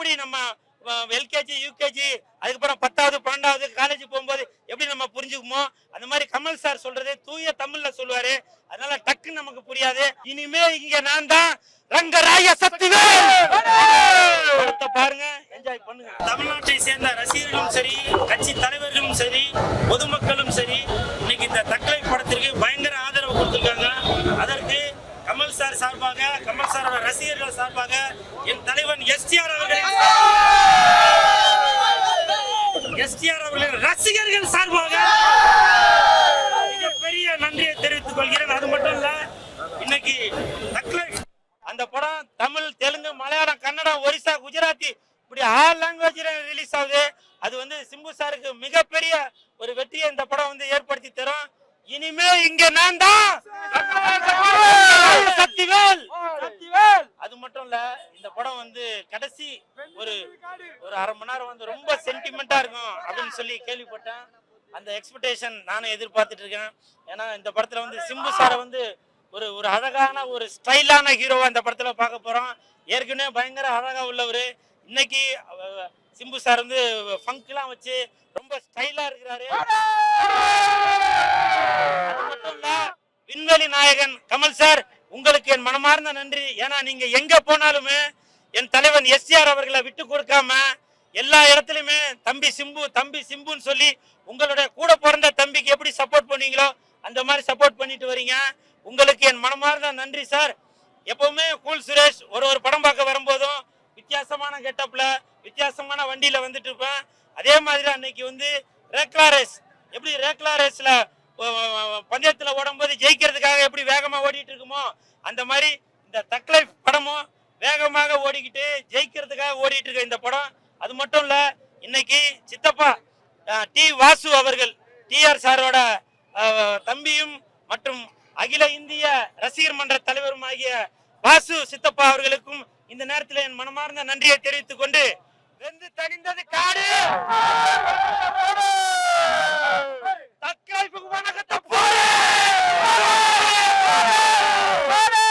எப்படி நம்ம LKG UKG அதுக்கப்புறம் பத்தாவது பன்னெண்டாவது காலேஜ் போகும்போது எப்படி நம்ம புரிஞ்சுக்குமோ அந்த மாதிரி கமல் சார் சொல்றது தூய தமிழ்ல சொல்லுவாரு. அதனால டக்குன்னு நமக்கு புரியாது. இனிமே இங்க நான் தான் ரங்கராய சத்துவே பாருங்க என்ஜாய் பண்ணுங்க. தமிழ்நாட்டை சேர்ந்த ரசிகர்களும் சரி கட்சி தலைவர்களும் சரி பொதுமக்களும் சரி இன்னைக்கு இந்த தக்கலை படத்திற்கு பயங்கர ஆதரவு கொடுத்திருக்காங்க. அதற்கு கமல் சார் சார்பாக கமல் சாரோட ரசிகர்கள் சார்பாக என் தலைவன் எஸ்டிஆர் அவர்களின் எஸ்டிஆர் அவர்களின் ரசிகர்கள் சார்பாக மிகப்பெரிய நன்றியை தெரிவித்துக் கொள்கிறேன். அது மட்டும் இல்ல இன்னைக்கு அந்த படம் தமிழ் தெலுங்கு மலையாளம் கன்னடம் ஒரிசா குஜராத்தி இப்படி ஆறு லாங்குவேஜில் ரிலீஸ் ஆகுது. அது வந்து சிம்பு சாருக்கு மிகப்பெரிய ஒரு வெற்றியை இந்த படம் வந்து ஏற்படுத்தி தரும். இனிமே இங்க நான் தான் சக்திவேல்! அது மட்டும் இல்ல இந்த படம் வந்து கடைசி ஒரு ஒரு அரை மணி நேரம் வந்து ரொம்ப சென்டிமெண்டா இருக்கும் அப்படின்னு சொல்லி கேள்விப்பட்டேன். அந்த எக்ஸ்பெக்டேஷன் நானும் எதிர்பார்த்துட்டு இருக்கேன். ஏன்னா இந்த படத்துல வந்து சிம்பு சாரை வந்து ஒரு ஒரு அழகான ஒரு ஸ்டைலான ஹீரோவா இந்த படத்துல பார்க்க போறோம். ஏற்கனவே பயங்கர அழகா உள்ளவர். இன்னைக்கு சிம்பு சார் வந்து ஃபங்க்லாம் வச்சு ரொம்ப ஸ்டைலா இருக்கிறாரு. அது மட்டும் இல்ல விண்வெளி நாயகன் கமல் சார் உங்களுக்கு என் மனமார்ந்த நன்றி. ஏன்னா நீங்க எங்க போனாலுமே என் தலைவன் எஸ்ஆர் அவர்களை விட்டு கொடுக்காம எல்லா இடத்துலயுமே தம்பி சிம்பு தம்பி சிம்புன்னு சொல்லி உங்களுடைய கூட பிறந்த தம்பிக்கு எப்படி சப்போர்ட் பண்ணீங்களோ அந்த மாதிரி சப்போர்ட் பண்ணிட்டு வரீங்க. உங்களுக்கு என் மனமார்ந்த நன்றி சார். எப்பவுமே கூல் சுரேஷ் ஒரு ஒரு படம் பார்க்க வரும்போதும் வித்தியாசமான கெட்டப்ல வித்தியாசமான வண்டியில வந்துட்டு இருப்பேன். அதே மாதிரி அன்னைக்கு வந்து ரேக்லா ரேஸ் எப்படி ரேக்லா ரேஸ்ல பந்தயத்தில் ஓடும்போது ஜெயிக்கிறதுக்காக எப்படி வேகமாக ஓடிட்டு இருக்குமோ அந்த மாதிரி இந்த தக்லை படமும் வேகமாக ஓடிக்கிட்டு ஜெயிக்கிறதுக்காக ஓடிட்டு இருக்க இந்த படம். அது மட்டும் இல்லை இன்னைக்கு சித்தப்பா டி வாசு அவர்கள் டிஆர் சாரோட தம்பியும் மற்றும் அகில இந்திய ரசிகர் மன்ற தலைவரும் ஆகிய வாசு சித்தப்பா அவர்களுக்கும் இந்த நேரத்தில் என் மனமார்ந்த நன்றியை தெரிவித்துக் கொண்டு வெந்து தணிந்தது காடு தற்காலிப்புக்கு வணக்கத்தை போடு! போடு!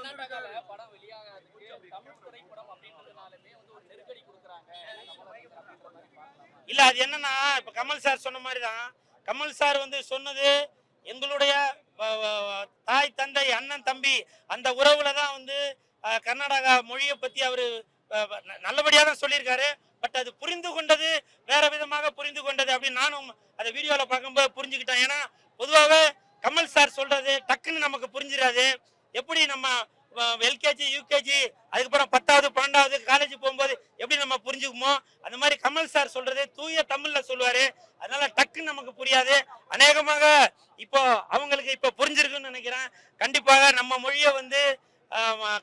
கர்நாடகால படம் வெளியாகாததுக்கு தமிழ் திரைப்படம் அப்படின்றதுனாலுமே வந்து ஒரு நெருக்கடி கொடுக்குறாங்க. இல்ல அது என்னன்னா இப்ப கமல் சார் சொன்ன மாதிரி தான் கமல் சார் வந்து சொன்னது எங்களுடைய தாய் தந்தை அண்ணன் தம்பி அந்த உறவுல தான் வந்து கர்நாடகா மொழியை பத்தி அவரு ந- நல்லபடியா தான் சொல்லியிருக்காரு. பட் அது புரிந்து கொண்டது வேற விதமாக புரிந்து கொண்டது அப்படின்னு நானும் அதை வீடியோவில் பார்க்கும்போது புரிஞ்சுக்கிட்டேன். ஏன்னா பொதுவாகவே கமல் சார் சொல்றது டக்குன்னு நமக்கு புரிஞ்சிடாது எப்படி நம்ம எல்கேஜி யூகேஜி அதுக்கப்புறம் பத்தாவது பன்னெண்டாவது காலேஜ் போகும்போது எப்படி நம்ம புரிஞ்சுக்குமோ அந்த மாதிரி கமல் சார் சொல்றது தூய தமிழ்ல சொல்லுவாரு. அதனால டக்குன்னு நமக்கு புரியாது. அநேகமாக இப்போ அவங்களுக்கு இப்போ புரிஞ்சிருக்குன்னு நினைக்கிறேன். கண்டிப்பாக நம்ம மொழியை வந்து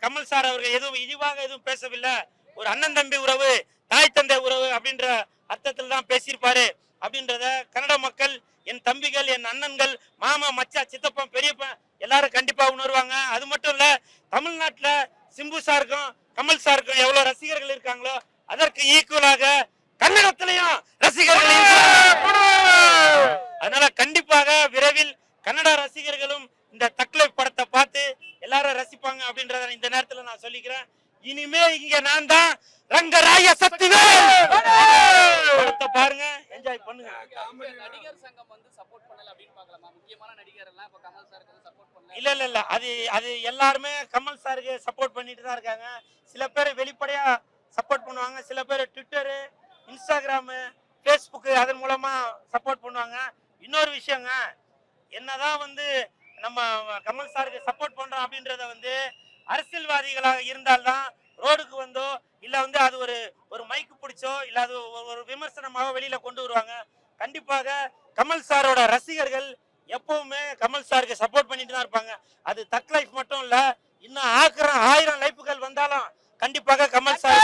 கமல் சார் அவர்கள் எதுவும் இழிவாக எதுவும் பேசவில்லை. ஒரு அண்ணன் தம்பி உறவு தாய் தந்தை உறவு அப்படின்ற அர்த்தத்தில் தான் பேசியிருப்பாரு அப்படின்றத கன்னட மக்கள் என் தம்பிகள் என் அண்ணன்கள் மாமா மச்சா சித்தப்பன் பெரியப்பன் எல்லாரும் கண்டிப்பா உணர்வாங்க. அது மட்டும் இல்ல தமிழ்நாட்டுல சிம்பு சாருக்கும் கமல் சாருக்கும் எவ்வளவு ரசிகர்கள் இருக்காங்களோ அதற்கு ஈக்குவலாக கன்னடத்திலையும் ரசிகர்கள் அதனால கண்டிப்பாக விரைவில் கன்னட ரசிகர்களும் இந்த தக்லை படத்தை பார்த்து எல்லாரும் ரசிப்பாங்க அப்படின்றத இந்த நேரத்துல நான் சொல்லிக்கிறேன். இனிமே இங்க நான் தான் ரங்கராய சக்திவேல் படத்தை பாருங்க என்ஜாய் பண்ணுங்க நடிகர் நடிகர் சங்கம் வந்து சப்போர்ட் பண்ணல அப்படின்னு பார்க்கலாமா முக்கியமான நடிகர் எல்லாம் இப்ப கமல் சாருக்கு வந்து சப்போர்ட் பண்ணல. இல்ல இல்ல இல்ல. அது அது எல்லாருமே கமல் சாருக்கு சப்போர்ட் பண்ணிட்டு தான் இருக்காங்க. சில பேர் வெளிப்படையா சப்போர்ட் பண்ணுவாங்க. சில பேர் ட்விட்டரு இன்ஸ்டாகிராமு ஃபேஸ்புக்கு அதன் மூலமா சப்போர்ட் பண்ணுவாங்க. இன்னொரு விஷயங்க என்னதான் வந்து நம்ம கமல் சாருக்கு சப்போர்ட் பண்றோம் அப்படின்றத வந்து அரசியல்வாதிகளாக இருந்தால்தான் ரோடுக்கு வந்தோ இல்ல வந்து அது ஒரு ஒரு மைக்கு பிடிச்சோ இல்ல அது ஒரு- ஒரு விமர்சனமாக வெளியில கொண்டு வருவாங்க. கண்டிப்பாக கமல் சாரோட ரசிகர்கள் எப்பவுமே கமல் சாருக்கு சப்போர்ட் பண்ணிட்டு தான் இருப்பாங்க. அது தக் லைஃப் மட்டும் இல்ல இன்னும் ஆக்கிரம் ஆயிரம் லைஃபுகள் வந்தாலும் கண்டிப்பாக கமல் சார்